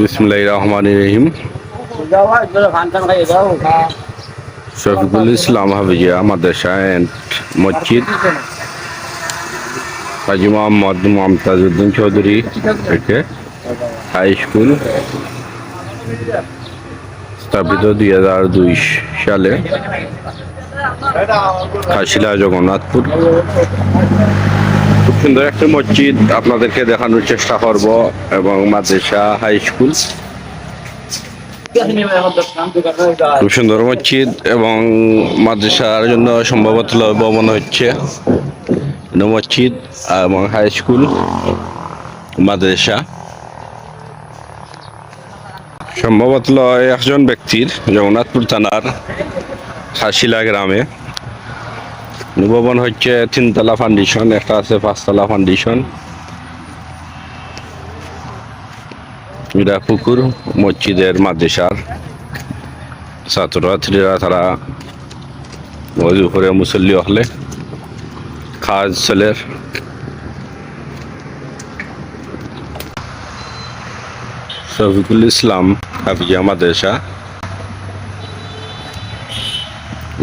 বিসমুল্লাহ রহমান রহিম। শফিকুল ইসলাম হাফিজিয়া মাদ্রাসা অ্যান্ড মসজিদ। হাজি মোহাম্মদ মমতাজউদ্দিন চৌধুরী থেকে হাই স্কুল। স্থাপিত দুই হাজার দুই সালে কাশিলা জগন্নাথপুর। খুব সুন্দর একটা মসজিদ আপনাদেরকে দেখানোর চেষ্টা করব এবং মাদ্রাসা হাই স্কুল খুব সুন্দর মসজিদ এবং মাদ্রাসার জন্য সম্ভবত ভবন হচ্ছে। মসজিদ এবং হাই স্কুল মাদ্রাসা। সম্ভবত একজন ব্যক্তির জগন্নাথপুর থানার খাসিলা গ্রামে। ভবন হচ্ছে তিনতলা ফাউন্ডেশন একটা আছে পাঁচতলা ফাউন্ডেশন এটা পুকুর, মসজিদের মাদ্রাসার ছাত্রছাত্রীরা তারা উপরে মুসল্লি হলে খাজ চলের শফিকুল ইসলাম হাফিজা মাদ্রাসা।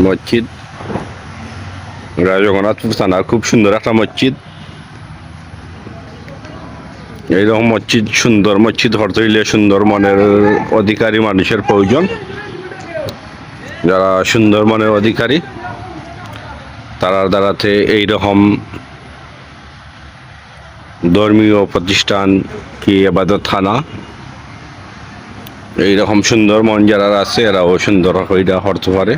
মসজিদ জগন্নাথপুর থানার খুব সুন্দর একটা মসজিদ। এইরকম মসজিদ, সুন্দর মসজিদ হরতে হইলে সুন্দর মনের অধিকারী মানুষের প্রয়োজন। যারা সুন্দর মনের অধিকারী, তারা দ্বারাতে এইরকম ধর্মীয় প্রতিষ্ঠান কি এবাদত থানা, এইরকম সুন্দর মন যারা আছে, এরাও সুন্দর হইটা হরতে পারে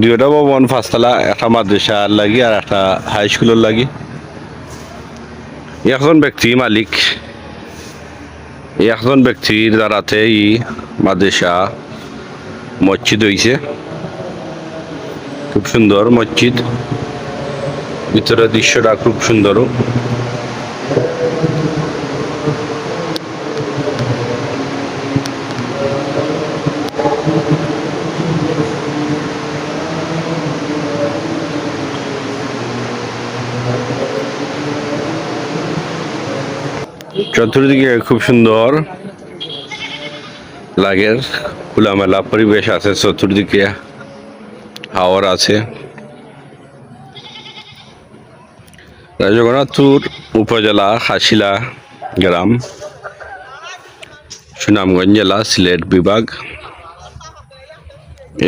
দুইটা ভবন পাঁচতলা একটা মাদ্রাসার লাগি আর একটা হাই স্কুলের লাগি। একজন ব্যক্তি মালিক, একজন ব্যক্তির দ্বারাতে ই মাদ্রাসা, মসজিদ হইছে। খুব সুন্দর মসজিদ। ভিতরের দৃশ্যটা খুব সুন্দর চতুর্দিকে খুব সুন্দর লাগের, খোলামেলা পরিবেশ আছে চতুর্দিকে হাওয়ার আছে। জগন্নাথপুর উপজেলা হাসিলা গ্রাম, সুনামগঞ্জ জেলা, সিলেট বিভাগ।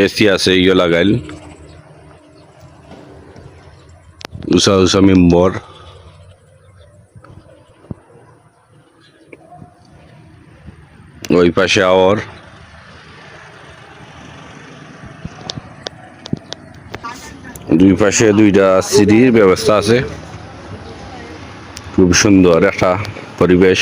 এসি আছে ইয়ে লাগাইল উষা উষা মেম্বর। ওই পাশে আওয়ার। দুই পাশে দুইটা সিঁড়ির ব্যবস্থা আছে। খুব সুন্দর একটা পরিবেশ।